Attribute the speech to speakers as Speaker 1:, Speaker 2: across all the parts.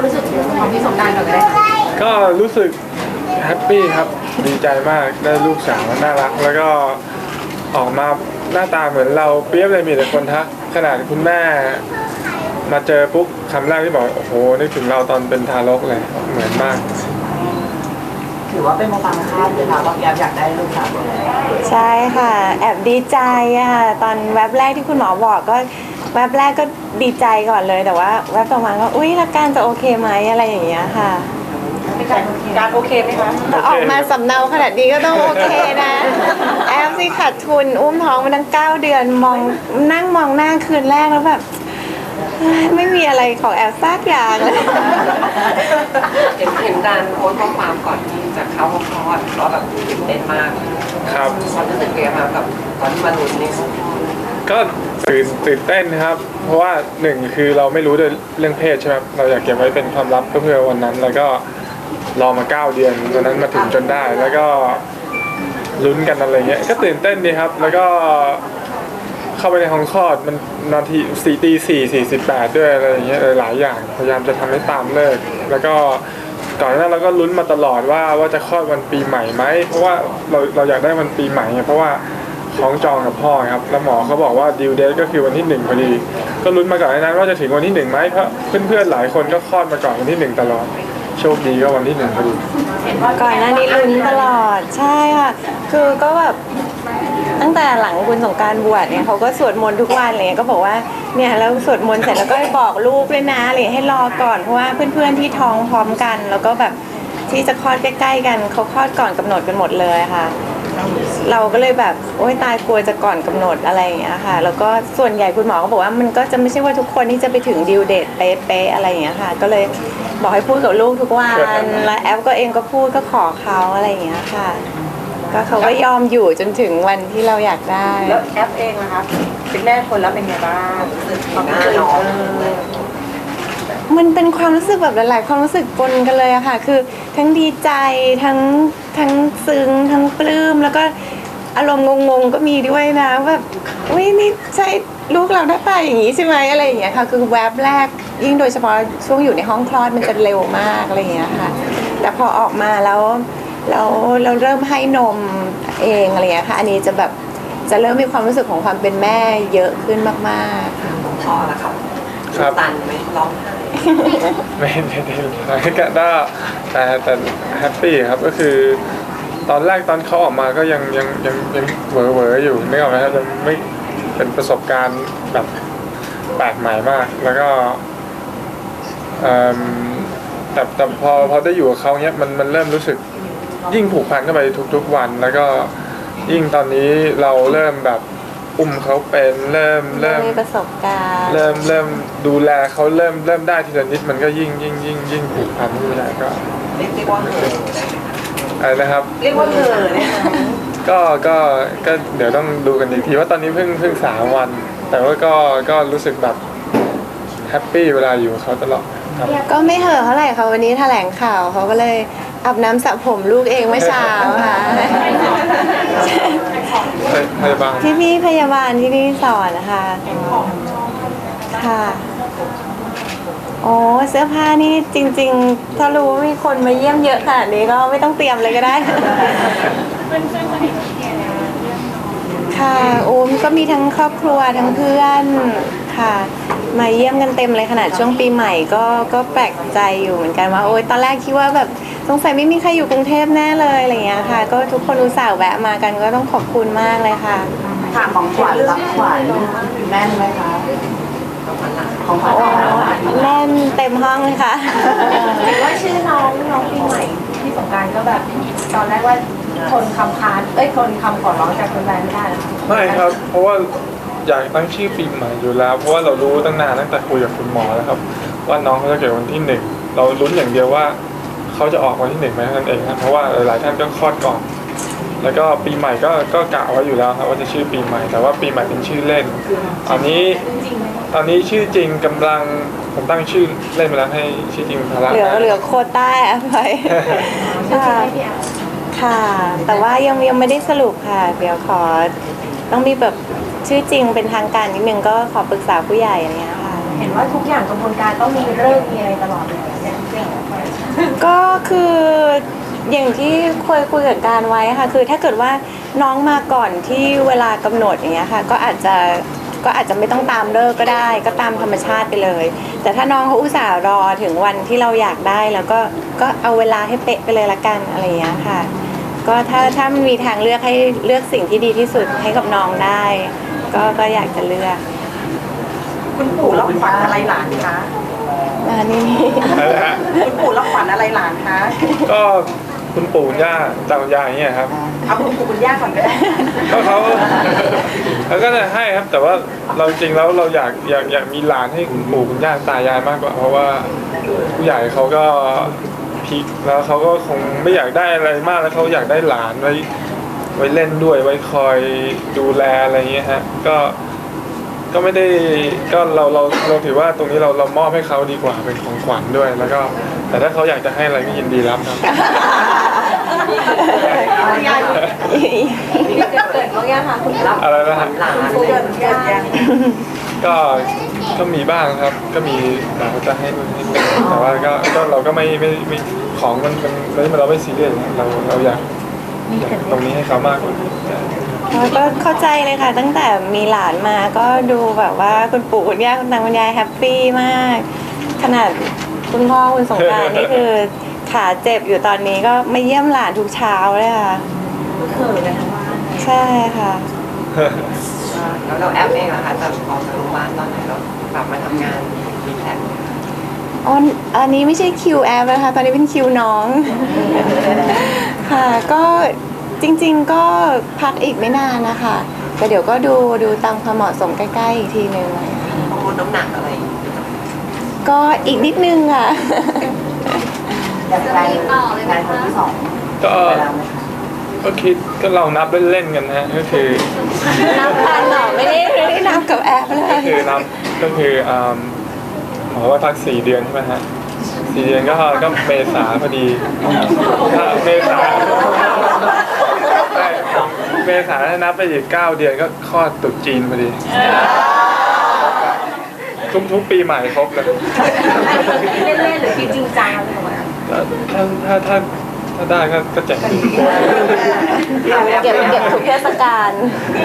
Speaker 1: ความรู้สึกของพี่สงกรารก่อนก็ได้ค่ะ
Speaker 2: ก็รู้สึกแฮปปี้ครับดีใจมากได้ลูกสาวน่ารัก แล้วก็ออกมาหน้าตาเหมือนเราเปรียบเลยมีแต่คนทักขนาดคุณแม่ มาเจอปุ๊บคำแรกที่บอกโอ้โหนึกถึงเราตอนเป็นทารกเลยเหมือนมาก
Speaker 3: ถือว่าเป็นโมตามคาดเลยค่ะว่าพี่แอฟอยากได้ลูกสาวคนแรก
Speaker 4: ใช่ค่ะ แอบดีใจอะค่ะตอนแว็บแรกที่คุณหมอบอกก็ แว็บแรกก็ดีใจก่อนเลย แต่ว่าแว็บต่อมาก็อุ้ยแล้วการจะโอเคไหมอะไรอย่างเงี้ยค่ะ
Speaker 3: การโอเคไหมคะ
Speaker 4: แต่ออกมาสำเนาขนาดนี้ก็ต้องโอเคนะ แอฟสิขาดทุน อุ้มท้องมาตั้งเก้าเดือนมองนั่งมองหน้าคืนแรกแล้วแบบเฮ้ยไม่มีอะไรของแอฟซากอย่างเลย
Speaker 3: เห็นเห็นการโพสต์ข้อความก่อนที่จะเข้าห้องคลอดก็แบบตื่นเต้นมาก
Speaker 2: ครับ
Speaker 3: ความรู้สึกเป็นยังไงบ้างกับตอนที่มาลุ้นนี่
Speaker 2: ก็ตื่นตื่นเต้นนะครับ เพราะว่าหนึ่งคือเราไม่รู้ด้วยเรื่องเพศใช่ไหมเราอยากเก็บไว้เป็นความลับเพื่อวันนั้น แล้วก็รอมาเก้าเดือนวันนั้นมาถึงจนได้ แล้วก็ลุ้นกันอะไรเงี้ยก็ตื่นเต้นดีครับ แล้วก็เข้าไปในห้องคลอดมันนาทีสี่ตีสี่สี่สิบแปดด้วยอะไรอย่างเงี้ยหลายอย่างพยายามจะทำให้ตามเลิก แล้วก็ก่อนหน้านั้นเราก็ลุ้นมาตลอดว่าว่าจะคลอดวันปีใหม่ไหมเพราะว่าเราเราอยากได้วันปีใหม่เพราะว่า ท้องจองกับพ่อครับแล้วหมอเขาบอกว่าดิวเดทก็คือวันที่หนึ่งพอดี ก็ลุ้นมาก่อนนั้นว่าจะถึงวันที่หนึ่งไหมเพราะเพื่อนๆหลายคนก็คลอดมาก่อนวันที่หนึ่งตลอดโชคดีก็วันที่หนึ่งพอดี
Speaker 4: ก่อนหน้านี้ลุ้นตลอดใช่ค่ะคือก็แบบตั้งแต่หลังคุณสงการบวชเนี่ยเขาก็สวดมนต์ทุกวันอะไรเลยก็บอกว่าเนี่ยแล้วสวดมนต์เสร็จแล้วก็บอกลูกเลยนะอะไรอย่างเลยให้รอก่อนเพราะว่าเพื่อนๆที่ท้องพร้อมกัน แล้วก็แบบที่จะคลอดใกล้ ๆ กันเขาคลอดก่อนกำหนดกันหมดเลยค่ะ เราก็เลยแบบโอ๊ยตายกลัวจะก่อนกำหนดอะไรอย่างเงี้ยค่ะ แล้วก็ส่วนใหญ่คุณหมอก็บอกว่ามันก็จะไม่ใช่ว่าทุกคนที่จะไปถึงดิวเดทเป๊ะๆอะไรอย่างเงี้ยค่ะ ก็เลยบอกให้พูดกับลูกทุกวัน แล้วแอฟก็เองก็พูดก็ขอเขาอะไรอย่างเงี้ยค่ะ ก็เขาก็ยอมอยู่จนถึงวันที่เราอยากได้
Speaker 1: แล้วแอปเองนะคะเป็นแม่คนแล้วเป็นไงบ้าง
Speaker 3: ความรู้สึกน้อง
Speaker 4: มันเป็นความรู้สึกแบบหลาย ๆ ความรู้สึกปนกันเลยอะค่ะ คือทั้งดีใจทั้งทั้งซึ้งทั้งปลื้มแล้วก็ อารมณ์งงๆก็มีด้วยนะแบบอุ้ยนี่ใช่ลูกเราหน้าตาอย่างนี้ใช่ไหมอะไรอย่างเงี้ยค่ะคือแวบแรก ยิ่งโดยเฉพาะช่วงอยู่ในห้องคลอดมันจะเร็วมากอะไรอย่างเงี้ยค่ะ แต่พอออกมาแล้วเราเราเริ่มให้นมเองอะไรอย่างเงี้ยค่ะ อันนี้จะแบบจะเริ่มมีความรู้สึกของความเป็นแม่เยอะขึ้นมากๆ
Speaker 3: พ่อละครับ
Speaker 2: ครับ
Speaker 3: ตันไหมร้องไห้
Speaker 2: ไม่ไม่ได้ร้ายก็ได้แต่แต่แฮปปี้ครับก็คือ ตอนแรกตอนเขาออกมาก็ยังยังยังยังเหวอเหวอๆอยู่นึกออกไหมครับยังไม่เป็นประสบการณ์แบบแปลกใหม่มาก แล้วก็เอิ่มแต่แต่พอพอได้อยู่กับเขาเนี้ยมันมันเริ่มรู้สึกยิ่งผูกพันเข้าไปทุกๆวัน แล้วก็ยิ่งตอนนี้เราเริ่มแบบอุ้มเขาเป็นเริ่มเริ่ม
Speaker 4: มีประสบการณ์
Speaker 2: เริ่มเริ่มดูแลเขาเริ่มเริ่มได้ทีละนิดมันก็ยิ่งยิ่งยิ่งยิ่งผูกพันขึ้นไปก็
Speaker 3: เรียกเรียกว่าเหอะได้ไหมคะ
Speaker 2: อะไรนะครับ
Speaker 3: เรียกว่าเหอะเนี่ยนะ
Speaker 2: ก็ก็ก็เดี๋ยวต้องดูกันอีกทีว่าตอนนี้เพิ่งเพิ่งสามวัน แต่ว่าก็ก็รู้สึกแบบแฮปปี้เวลาอยู่กับเขาตลอดครับ
Speaker 4: ก็ไม่เห่อะเท่าไหร่ค่ะวันนี้แถลงข่าวเขาก็เลยอาบน้ำสระผมลูกเองเมื่อเช้าค่ะ
Speaker 2: พยาบาล
Speaker 4: ที่พี่พยาบาลที่นี่สอนนะคะค่ะ โอ้เสื้อผ้านี่จริงๆ ถ้ารู้ว่ามี คนมาเยี่ยมเยอะขนาดนี้ก็ไม่ต้องเตรียมเลยก็ได้ ค่ะโอ้มก็มีทั้งครอบครัวทั้งเพื่อนค่ะ มาเยี่ยมกันเต็มเลยขนาดช่วงปีใหม่ก็ก็แปลกใจอยู่เหมือนกันว่าโอ๊ยตอนแรกคิดว่าแบบสงสัยไม่มีใครอยู่กรุงเทพแน่เลยอะไรอย่างเงี้ยค่ะ ก็ทุกคนอุตส่าห์แวะมากันก็ต้องขอบคุณมากเลยค่ะ
Speaker 1: ถามของขวัญรับขวัญแม่นไหมคะ
Speaker 3: ของขวัญหลาน
Speaker 1: ของขวัญ
Speaker 4: โอ้แน่นเต็มห้องเลยค่ะ
Speaker 1: เห็นว่าชื่อน้องน้องปีใหม่ที่สงกรารก็แบบตอนแรกว่าทนคำคานเอ้ยทนคำขอร้องจากคนแฟนไม่ได้แล้ว
Speaker 2: ไม่ครับ เพราะว่าอยากตั้งชื่อปีใหม่อยู่แล้ว เพราะว่าเรารู้ตั้งนานตั้งแต่คุยกับคุณหมอแล้วครับ ว่าน้องเขาจะเกิดวันที่หนึ่งเราลุ้นอย่างเดียวว่า เขาจะออกวันที่หนึ่งไหมเท่านั้นเองครับเพราะว่าหลายๆท่านก็คลอดก่อน แล้วก็ปีใหม่ก็ก็กะไว้อยู่แล้วครับว่าจะชื่อปีใหม่ แต่ว่าปีใหม่เป็นชื่อเล่นตอนนี้ตอนนี้ชื่อจริงกำลังผมตั้งชื่อเล่นไปแล้วให้ชื่อจริงพาระ
Speaker 4: เหลือเหลือโควต้าแอปไว้ค่ะค่ะ แต่ว่ายังยังไม่ได้สรุปค่ะ เดี๋ยวขอต้องมีแบบชื่อจริงเป็นทางการนิดนึงก็ขอปรึกษาผู้ใหญ่อะไรเงี้ยค่ะ
Speaker 1: เห็นว่าทุกอย่างกระบวนการต้องมีเรื่องมีอะไรตลอดเลยเนี่ย
Speaker 4: คือ อย่างที่เคยคุยกับการไว้ค่ะ คือถ้าเกิดว่าน้องมาก่อนที่เวลากำหนดอย่างเงี้ยค่ะ ก็อาจจะก็อาจจะไม่ต้องตามเลิกก็ได้ ก็ตามธรรมชาติไปเลย แต่ถ้าน้องเขาอุตส่าห์รอถึงวันที่เราอยากได้แล้วก็ก็เอาเวลาให้เป๊ะไปเลยละกันอะไรอย่างเงี้ยค่ะ ก็ถ้าถ้ามันมีทางเลือกให้เลือกสิ่งที่ดีที่สุดให้กับน้องได้ ก็ก็อยากจะเลือก
Speaker 5: คุณปู่รับขวัญอะไรหลานคะ
Speaker 4: อันนี้
Speaker 2: อะไรนะฮะ
Speaker 5: คุณปู่รับขวัญอะไรหลานคะ
Speaker 2: ก็ คุณปู่คุณย่าตาคุณยายอย่างเงี้ยครับ
Speaker 5: เอาคุณปู่คุณย่าก่อนก็ได้
Speaker 2: ก็เขาเขาก็จะให้ครับ แต่ว่าเราจริงแล้วเราอยากอยากอยากมีหลานให้คุณปู่คุณย่าตายายมากกว่า เพราะว่าผู้ใหญ่เขาก็พีคแล้วเขาก็คงไม่อยากได้อะไรมากแล้วเขาอยากได้หลานไว้ไว้เล่นด้วยไว้คอยดูแลอะไรอย่างเงี้ยฮะ ก็ ก็ไม่ได้ก็เราเราเราถือว่าตรงนี้เราเรามอบให้เขาดีกว่าเป็นของขวัญด้วย แล้วก็ แต่ถ้าเขาอยากจะให้อะไรก็ยินดีรับครับ
Speaker 1: มีเกิดเกิดบ้างยังคะคุณ
Speaker 3: รับ
Speaker 2: อะไรนะฮะ
Speaker 3: หลาน
Speaker 5: เกิดเกิดยัง
Speaker 2: ก็ก็มีบ้างครับ ก็มีแต่เขาจะให้นู่นให้นี่แต่ว่าก็ก็เราก็ไม่ไม่ไม่ของมันมันมันเราไม่ซีเรียสนะเราเราอยากอยากตรงนี้ให้เขามากกว่า
Speaker 4: แล้ว ก็เข้าใจเลยค่ะ ตั้งแต่มีหลานมาก็ดูแบบว่าคุณปู่คุณย่าคุณตาคุณยายแฮปปี้มาก ขนาดคุณพ่อคุณสงกรารนี่คือขาเจ็บอยู่ตอนนี้ก็มาเยี่ยมหลานทุกเช้าเลยค่ะ
Speaker 1: เขินกันทั้งบ้าน
Speaker 4: ใช่ค่ะ
Speaker 3: แล้วเราแอปเองนะคะจะออกจากโรงพยาบาลตอนไหนเรากลับมาทำงานมีแผนไหมคะ
Speaker 4: อ๋ออันนี้ไม่ใช่คิวแอปนะคะ ตอนนี้เป็นคิวน้อง ค่ะ ก็ จริง ๆ ก็พักอีกไม่นานนะคะแต่เดี๋ยวก็ดูดูตามความเหมาะสมใกล้ๆอีกทีนึง
Speaker 3: ต้องลดน้ำหนักอะไรอย่างเงี้ย
Speaker 4: ก็อีกนิดนึงค่ะ
Speaker 5: อยากได้งานคนที่สอง
Speaker 2: ก็
Speaker 5: ไปแล้วไหมคะ
Speaker 2: ก็คิดก็ลองนับเล่นๆกันนะฮะก็คือ
Speaker 4: นับทันเหรอไม่ได้ไม่ได้นับกับแอปเล
Speaker 2: ก็
Speaker 4: ย
Speaker 2: คือนับก็คืออ่าหมอว่าพักสี่เดือนใช่ไหมฮะสี่เดือนก็ก็เมษาพอดีถ้าเมษาใช่เมษาถ้านับไปอีกเก้าเดือนก็คลอดตรุษจีนพอดี ทุกทุกปีใหม่ครบเลย
Speaker 1: เล่นๆหรือคิดจริงจังอะไรประมาณนั้น
Speaker 2: ก็ถ้าถ้าถ้าถ้าได้ก็ก็แจกดี
Speaker 4: เก็บเก็บทุกเทศกาล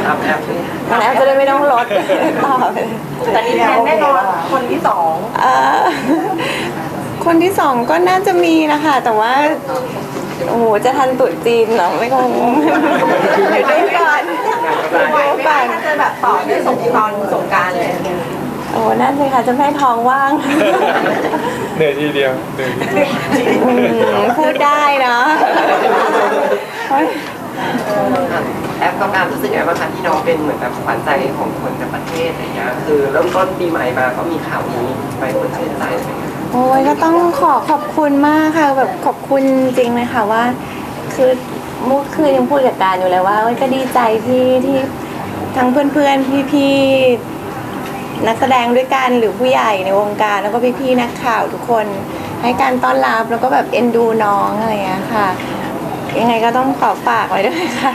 Speaker 3: ทำแอปด้วย
Speaker 4: มันแอปจะได้ไม่ต้องลดต่อไป
Speaker 5: แต่นี่แพนแน่นอนคนที่สอง
Speaker 4: เอ่อคนที่สองก็น่าจะมีนะคะ แต่ว่า โอ้โห จะทันตรุษจีนเหรอไม่คงเดี๋ยวดูก่อนดู
Speaker 1: ไหวไหม
Speaker 4: ก่อ
Speaker 1: คะ
Speaker 4: น
Speaker 1: ถ้าจะแบบต่อด้วยสงกรานต์สงกรารเลย
Speaker 4: โอ้นั่นเลยค่ะจะไม่ให้ท้องว่าง
Speaker 2: เหนื่อยทีเดียวเหนื่อยทีเดียว
Speaker 4: อืมพูดได้เนาะเฮ้ย
Speaker 3: แอปกับการรู้สึกยังไงบ้างคะที่น้องเป็นเหมือนแบบขวัญใจของคนในประเทศอะไรเงี้ยคือเริ่มต้นปีใหม่มาก็มีข่าวนี้ไปคนชื่นใจอะไรเงี้ย
Speaker 4: โอ้ยก็ต้องขอขอบคุณมากค่ะ แบบขอบคุณจริงเลยค่ะว่า คือเมื่อคืนยังพูดกับการอยู่เลยว่าเอ้ยก็ดีใจที่ที่ทั้งเพื่อนๆพี่ๆนักแสดงด้วยกันหรือผู้ใหญ่ในวงการแล้วก็พี่ๆนักข่าวทุกคน ให้การต้อนรับแล้วก็แบบเอ็นดูน้องอะไรอย่างเงี้ยค่ะ ยังไงก็ต้องขอฝากไว้ด้วยค่ะ